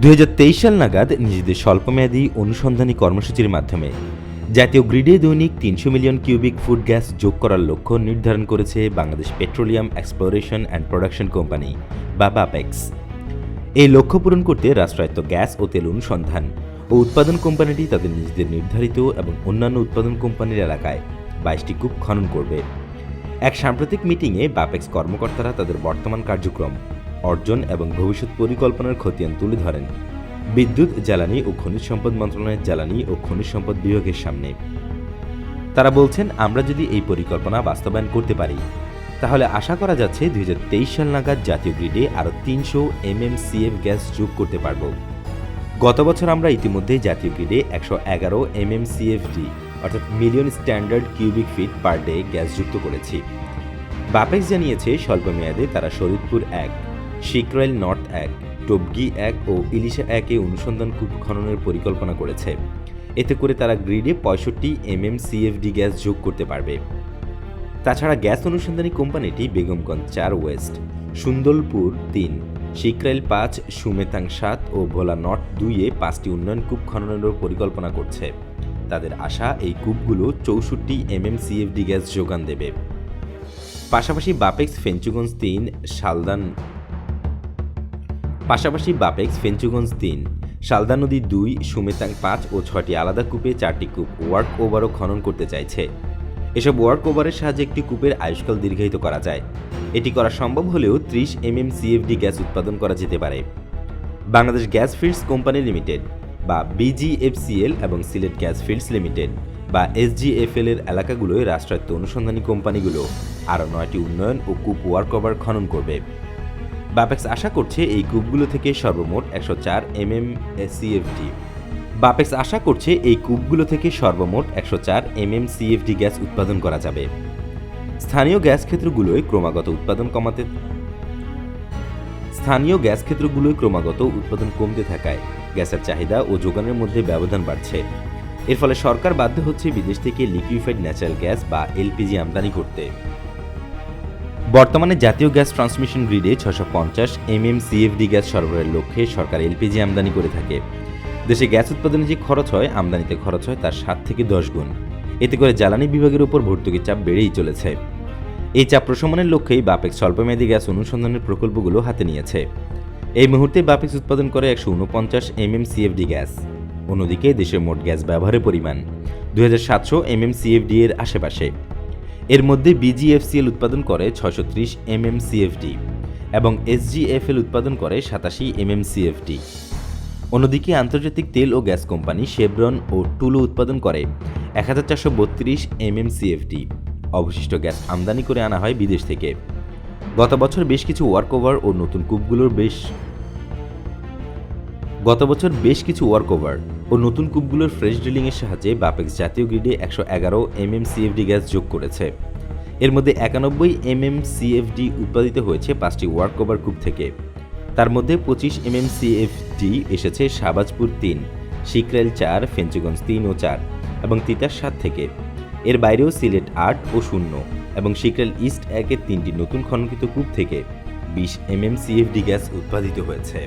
দু হাজার তেইশ সাল নাগাদ নিজেদের স্বল্পমেয়াদী অনুসন্ধানী কর্মসূচির মাধ্যমে জাতীয় গ্রিডে দৈনিক তিনশো মিলিয়ন কিউবিক ফুড গ্যাস যোগ করার লক্ষ্য নির্ধারণ করেছে Bangladesh petroleum exploration and production company, বা বাপেক্স। এই লক্ষ্য পূরণ করতে রাষ্ট্রায়ত্ত গ্যাস ও তেল অনুসন্ধান ও উৎপাদন কোম্পানিটি তাদের নিজেদের নির্ধারিত এবং অন্যান্য উৎপাদন কোম্পানির এলাকায় বাইশটি কূপ খনন করবে। এক সাম্প্রতিক মিটিংয়ে বাপেক্স কর্মকর্তারা তাদের বর্তমান কার্যক্রম অর্জন এবং ভবিষ্যৎ পরিকল্পনার খতিয়ান তুলে ধরেন। বিদ্যুৎ, জ্বালানি ও খনিজ সম্পদ মন্ত্রণালয়ের জ্বালানি ও খনিজ সম্পদ বিভাগের সামনে। তারা বলছেন, আমরা যদি এই পরিকল্পনা বাস্তবায়ন করতে পারি, তাহলে আশা করা যাচ্ছে দুই হাজার তেইশ সাল নাগাদ জাতীয় গ্রিডে আরও তিনশো এমএমসিএফ গ্যাস যোগ করতে পারব। গত বছর আমরা ইতিমধ্যে জাতীয় গ্রিডে একশো এগারো এম এমএমসিএফডি অর্থাৎ million standard cubic feet per day gas যুক্ত করেছি। বাপেক্স জানিয়েছে, স্বল্প মেয়াদে তারা শরীদপুর এক শিকরাইল নর্থ এক টবগি এক ও ইলিশা একে অনুসন্ধান কূপ খননের পরিকল্পনা করেছে। এতে করে তারা গ্রিডে পঁয়ষট্টি এম এমএম সিএফডি গ্যাস যোগ করতে পারবে। তাছাড়া গ্যাস অনুসন্ধানী কোম্পানিটি বেগমগঞ্জ চার, ওয়েস্ট সুন্দরপুর তিন শিকরাইল পাঁচ সুমেতাং সাত ও ভোলা নর্থ দুইয়ে পাঁচটি উন্নয়ন কূপ খননেরও পরিকল্পনা করছে। তাদের আশা, এই কূপগুলো চৌষট্টি এম এমএম সিএফডি গ্যাস যোগান দেবে। পাশাপাশি বাপেক্স ফেঞ্চুগঞ্জ তিন, শালদান পাশাপাশি বাপেক্স ফেঞ্চুগঞ্জ তিন, শালদা নদী দুই, সুমেতাং পাঁচ ও ছয়টি আলাদা কূপে চারটি কূপ ওয়ার্ক ওভারও খনন করতে চাইছে। এসব ওয়ার্ক ওভারের সাহায্যে একটি কূপের আয়ুষ্কাল দীর্ঘায়িত করা যায়। এটি করা সম্ভব হলেও ত্রিশ এম এমএম সিএফডি গ্যাস উৎপাদন করা যেতে পারে। Bangladesh gas fields company limited বা বিজিএফসিএল এবং সিলেট গ্যাস ফিল্ডস লিমিটেড বা এসজিএফএল এর এলাকাগুলোয় রাষ্ট্রায়ত্ত অনুসন্ধানী কোম্পানিগুলো আরও নয়টি উন্নয়ন ও কূপ ওয়ার্ক ওভার খনন করবে। বাপেক্স আশা করছে এই কূপগুলো থেকে সর্বমোট একশো চার এমএম সিএফডি। বাপেক্স আশা করছে এই কূপগুলো থেকে সর্বমোট একশো চার এমএম সিএফডি গ্যাস উৎপাদন করা যাবে। স্থানীয় গ্যাস ক্ষেত্রগুলোয় ক্রমাগত উৎপাদন কমাতে স্থানীয় গ্যাস ক্ষেত্রগুলোয় ক্রমাগত উৎপাদন কমতে থাকায় গ্যাসের চাহিদা ও যোগানের মধ্যে ব্যবধান বাড়ছে। এর ফলে সরকার বাধ্য হচ্ছে বিদেশ থেকে লিকুইফাইড ন্যাচারাল গ্যাস বা এলপিজি আমদানি করতে। বর্তমানে জাতীয় গ্যাস ট্রান্সমিশন গ্রিডে ছশো পঞ্চাশ এমএম সিএফডি গ্যাস সরবরাহের লক্ষ্যে সরকার এলপিজি আমদানি করে থাকে। দেশে গ্যাস উৎপাদনে যে খরচ হয়, আমদানিতে খরচ হয় তার সাত থেকে দশ গুণ। এতে করে জ্বালানি বিভাগের উপর ভর্তুকির চাপ বেড়েই চলেছে। এই চাপ প্রশমনের লক্ষ্যেই বাপেক্স স্বল্পমেয়াদী গ্যাস অনুসন্ধানের প্রকল্পগুলো হাতে নিয়েছে। এই মুহূর্তে বাপেক্স উৎপাদন করে একশো উনপঞ্চাশ এমএম সিএফডি গ্যাস। অন্যদিকে দেশের মোট গ্যাস ব্যবহারের পরিমাণ দুই হাজার সাতশো এমএম সিএফডি এর আশেপাশে। এর মধ্যে বিজিএফসিএল উৎপাদন করে ছয়শো ত্রিশ এমএম সিএফডি এবং এসজিএফএল উৎপাদন করে সাতাশি এমএম সিএফডি অন্যদিকে আন্তর্জাতিক তেল ও গ্যাস কোম্পানি শেভরন ও টুলু উৎপাদন করে এক হাজার চারশো বত্রিশ এমএম সিএফডি অবশিষ্ট গ্যাস আমদানি করে আনা হয় বিদেশ থেকে। গত বছর বেশ কিছু ওয়ার্ক ওভার ও নতুন কূপগুলোর বেশ গত বছর বেশ কিছু ওয়ার্ক ওভার ও নতুন কূপগুলোর ফ্রেশ ড্রিলিংয়ের সাহায্যে বাপেক্স জাতীয় গ্রিডে একশো এগারো এমএম সিএফডি গ্যাস যোগ করেছে। এর মধ্যে একানব্বই এমএম সিএফডি উৎপাদিত হয়েছে পাঁচটি ওয়ার্ক ওভার কূপ থেকে। তার মধ্যে পঁচিশ এমএম সিএফডি এসেছে শাহবাজপুর তিন, শিকরাইল চার, ফেঞ্চুগঞ্জ তিন ও চার এবং তিতাস সাত থেকে। এর বাইরেও সিলেট আট ও শূন্য এবং শিকরাইল ইস্ট একের তিনটি নতুন খননকৃত কূপ থেকে বিশ এমএম সিএফডি গ্যাস উৎপাদিত হয়েছে।